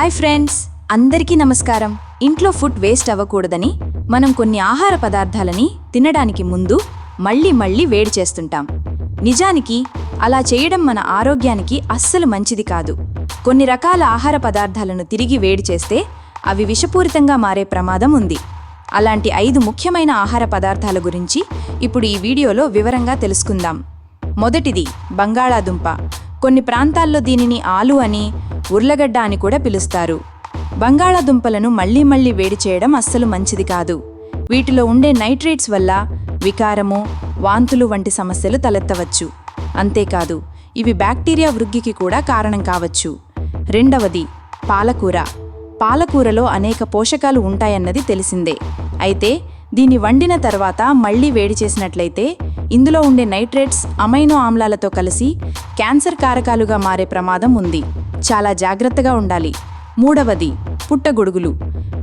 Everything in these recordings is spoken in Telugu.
హాయ్ ఫ్రెండ్స్ అందరికీ నమస్కారం. ఇంట్లో ఫుడ్ వేస్ట్ అవ్వకూడదని మనం కొన్ని ఆహార పదార్థాలని తినడానికి ముందు మళ్ళీ మళ్ళీ వేడి చేస్తుంటాం. నిజానికి అలా చేయడం మన ఆరోగ్యానికి అస్సలు మంచిది కాదు. కొన్ని రకాల ఆహార పదార్థాలను తిరిగి వేడి చేస్తే అవి విషపూరితంగా మారే ప్రమాదం ఉంది. అలాంటి ఐదు ముఖ్యమైన ఆహార పదార్థాల గురించి ఇప్పుడు ఈ వీడియోలో వివరంగా తెలుసుకుందాం. మొదటిది బంగాళాదుంప. కొన్ని ప్రాంతాల్లో దీనిని ఆలు అని ఉర్లగడ్డ అని కూడా పిలుస్తారు. బంగాళాదుంపలను మళ్ళీ మళ్ళీ వేడి చేయడం అస్సలు మంచిది కాదు. వీటిలో ఉండే నైట్రేట్స్ వల్ల వికారము వాంతులు వంటి సమస్యలు తలెత్తవచ్చు. అంతేకాదు ఇవి బ్యాక్టీరియా వృద్ధికి కూడా కారణం కావచ్చు. రెండవది పాలకూర. పాలకూరలో అనేక పోషకాలు ఉంటాయన్నది తెలిసిందే. అయితే దీన్ని వండిన తర్వాత మళ్ళీ వేడి చేసినట్లయితే ఇందులో ఉండే నైట్రేట్స్ అమైనో ఆమ్లాలతో కలిసి క్యాన్సర్ కారకాలుగా మారే ప్రమాదం ఉంది. చాలా జాగ్రత్తగా ఉండాలి. మూడవది పుట్టగొడుగులు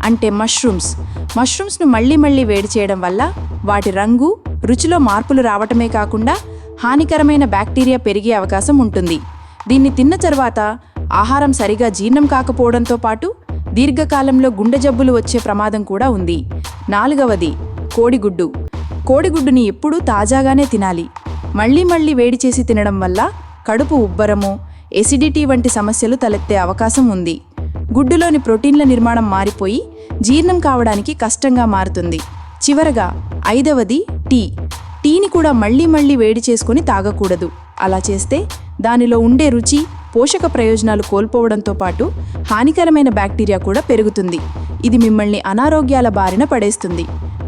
అంటే మష్రూమ్స్ మష్రూమ్స్ను మళ్ళీ మళ్ళీ వేడి చేయడం వల్ల వాటి రంగు రుచిలో మార్పులు రావటమే కాకుండా హానికరమైన బ్యాక్టీరియా పెరిగే అవకాశం ఉంటుంది. దీన్ని తిన్న తర్వాత ఆహారం సరిగా జీర్ణం కాకపోవడంతో పాటు దీర్ఘకాలంలో గుండె జబ్బులు వచ్చే ప్రమాదం కూడా ఉంది. నాలుగవది కోడిగుడ్డు. కోడిగుడ్డుని ఎప్పుడూ తాజాగానే తినాలి. మళ్ళీ మళ్ళీ వేడి చేసి తినడం వల్ల కడుపు ఉబ్బరము ఎసిడిటీ వంటి సమస్యలు తలెత్తే అవకాశం ఉంది. గుడ్డులోని ప్రోటీన్ల నిర్మాణం మారిపోయి జీర్ణం కావడానికి కష్టంగా మారుతుంది. చివరగా ఐదవది టీ. టీని కూడా మళ్ళీ మళ్ళీ వేడి చేసుకుని తాగకూడదు. అలా చేస్తే దానిలో ఉండే రుచి పోషక ప్రయోజనాలు కోల్పోవడంతో పాటు హానికరమైన బ్యాక్టీరియా కూడా పెరుగుతుంది. ఇది మిమ్మల్ని అనారోగ్యాల బారిన పడేస్తుంది.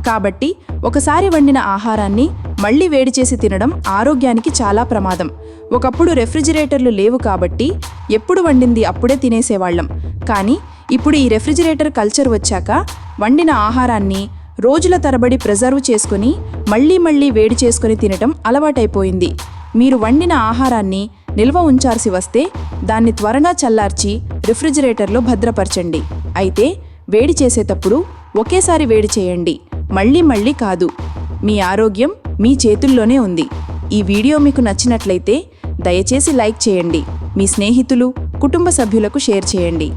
కాబట్టి ఒకసారి వండిన ఆహారాన్ని మళ్ళీ వేడి చేసి తినడం ఆరోగ్యానికి చాలా ప్రమాదం. ఒకప్పుడు రెఫ్రిజిరేటర్లు లేవు కాబట్టి ఎప్పుడు వండింది అప్పుడే తినేసేవాళ్ళం. కానీ ఇప్పుడు ఈ రెఫ్రిజిరేటర్ కల్చర్ వచ్చాక వండిన ఆహారాన్ని రోజుల తరబడి ప్రిజర్వ్ చేసుకుని మళ్ళీ మళ్ళీ వేడి చేసుకుని తినటం అలవాటైపోయింది. మీరు వండిన ఆహారాన్ని నిల్వ ఉంచాల్సి వస్తే దాన్ని త్వరగా చల్లార్చి రిఫ్రిజిరేటర్లో భద్రపరచండి. అయితే వేడి చేసేటప్పుడు ఒకేసారి వేడి చేయండి. మళ్ళీ మళ్ళీ కాదు. మీ ఆరోగ్యం మీ చేతుల్లోనే ఉంది. ఈ వీడియో మీకు నచ్చినట్లయితే దయచేసి లైక్ చేయండి. మీ స్నేహితులు కుటుంబ సభ్యులకు షేర్ చేయండి.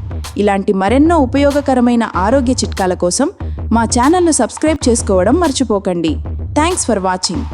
ఇలాంటి మరెన్నో ఉపయోగకరమైన ఆరోగ్య చిట్కాల కోసం మా ఛానల్ను సబ్స్క్రైబ్ చేసుకోవడం మర్చిపోకండి. Thanks for watching.